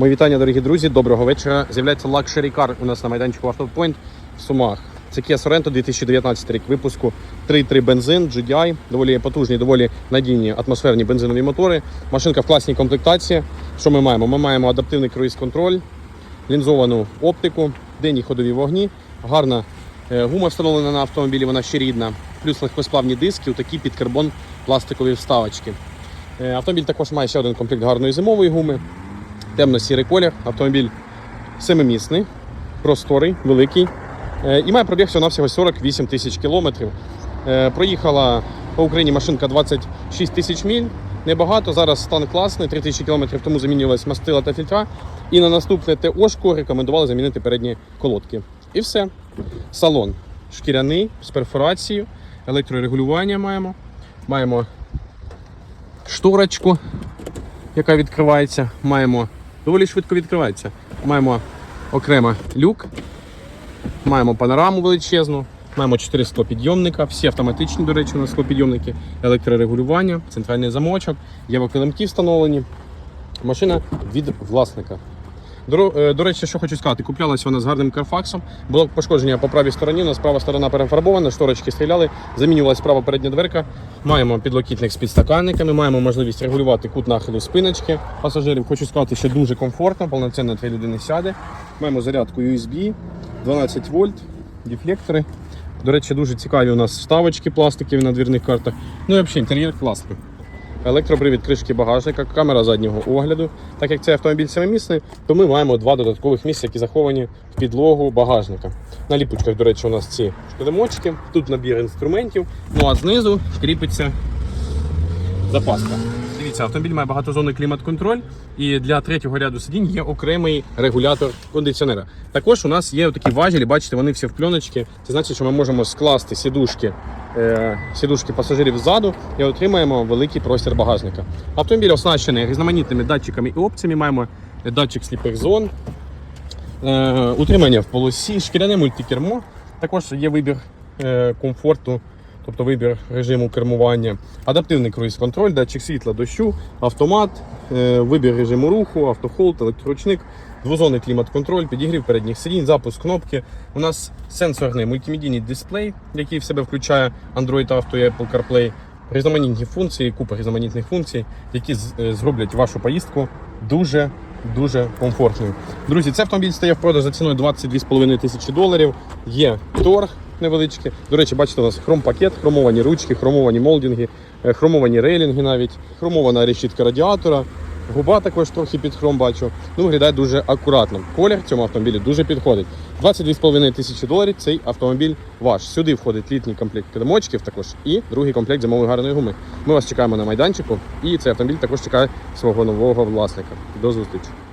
Мої вітання, дорогі друзі. Доброго вечора. З'являється Luxury Car у нас на майданчику Автопойнт в Сумах. Це Kia Sorento 2019 рік випуску 3.3 бензин, GDI, доволі потужні, доволі надійні атмосферні бензинові мотори. Машинка в класній комплектації. Що ми маємо? Ми маємо адаптивний круїз-контроль, лінзовану оптику, денні ходові вогні, гарна е, гума встановлена на автомобілі, вона ще рідна, плюс легкосплавні диски, такі під карбон пластикові вставочки. Е, Автомобіль також має ще один комплект гарної зимової гуми, темно-сірий колір. Автомобіль семимісний, просторий, великий. Е, І має пробіг всього-навсього 48 тисяч кілометрів. Е, Проїхала по Україні машинка 26 тисяч міль. Небагато, зараз стан класний, 3 тисячі кілометрів тому замінювалась мастила та фільтра. І на наступне ТОшку рекомендували замінити передні колодки. І все. Салон шкіряний з перфорацією, електрорегулювання маємо. Маємо шторочку, яка відкривається. Маємо доволі швидко відкривається. Маємо окремо люк, маємо панораму величезну, маємо 4 склопідйомника, всі автоматичні, до речі, у нас склопідйомники, електрорегулювання, центральний замочок, є килимки встановлені. Машина від власника. До, е, до речі, що хочу сказати, куплялася вона з гарним карфаксом. Було пошкодження по правій стороні. У нас права сторона перефарбована, шторочки стріляли, замінювалась права передня дверка. Маємо підлокітник з підстаканниками, маємо можливість регулювати кут нахилу спиночки пасажирів. Хочу сказати, що дуже комфортно, повноцінно три людини сяде. Маємо зарядку USB, 12 вольт, дефлектори. До речі, дуже цікаві у нас вставочки пластикові на двірних картах. Ну і взагалі інтер'єр класний. Електропривід кришки багажника, камера заднього огляду. Так як цей автомобіль семимісний, то ми маємо два додаткових місця, які заховані в підлогу багажника. На ліпучках, до речі, у нас ці шкодемочки, тут набір інструментів. Ну а знизу кріпиться запаска. Дивіться, автомобіль має багатозонний клімат-контроль, і для третього ряду сидінь є окремий регулятор кондиціонера. Також у нас є такі важелі, бачите, вони всі в пленочці. Це значить, що ми можемо скласти сідушки, сідушки пасажирів ззаду і отримаємо великий простір багажника. Автомобіль оснащений різноманітними датчиками і опціями. Маємо датчик сліпих зон, е, утримання в полосі, шкіряне мультикермо. Також є вибір е, комфорту, тобто вибір режиму кермування, адаптивний круїз-контроль, датчик світла дощу, автомат, е, вибір режиму руху, автохолд, електроручник, двозонний клімат-контроль, підігрів передніх сидінь, запуск кнопки. У нас сенсорний мультимедійний дисплей, який в себе включає Android Auto і Apple CarPlay. Різноманітні функції, купа різноманітних функцій, які е, зроблять вашу поїздку дуже дуже комфортною. Друзі, цей автомобіль стає в продаж за ціною 22,5 тисячі доларів. Є торг невеличкий. До речі, бачите, у нас хром-пакет, хромовані ручки, хромовані молдинги, е, хромовані рейлінги навіть, хромована решітка радіатора. Губа також трохи під хром бачу. Ну, виглядає дуже акуратно. Колір цьому автомобілі дуже підходить. 22,5 тисячі доларів цей автомобіль ваш. Сюди входить літній комплект килимочків також і другий комплект зимової гарної гуми. Ми вас чекаємо на майданчику, і цей автомобіль також чекає свого нового власника. До зустрічі.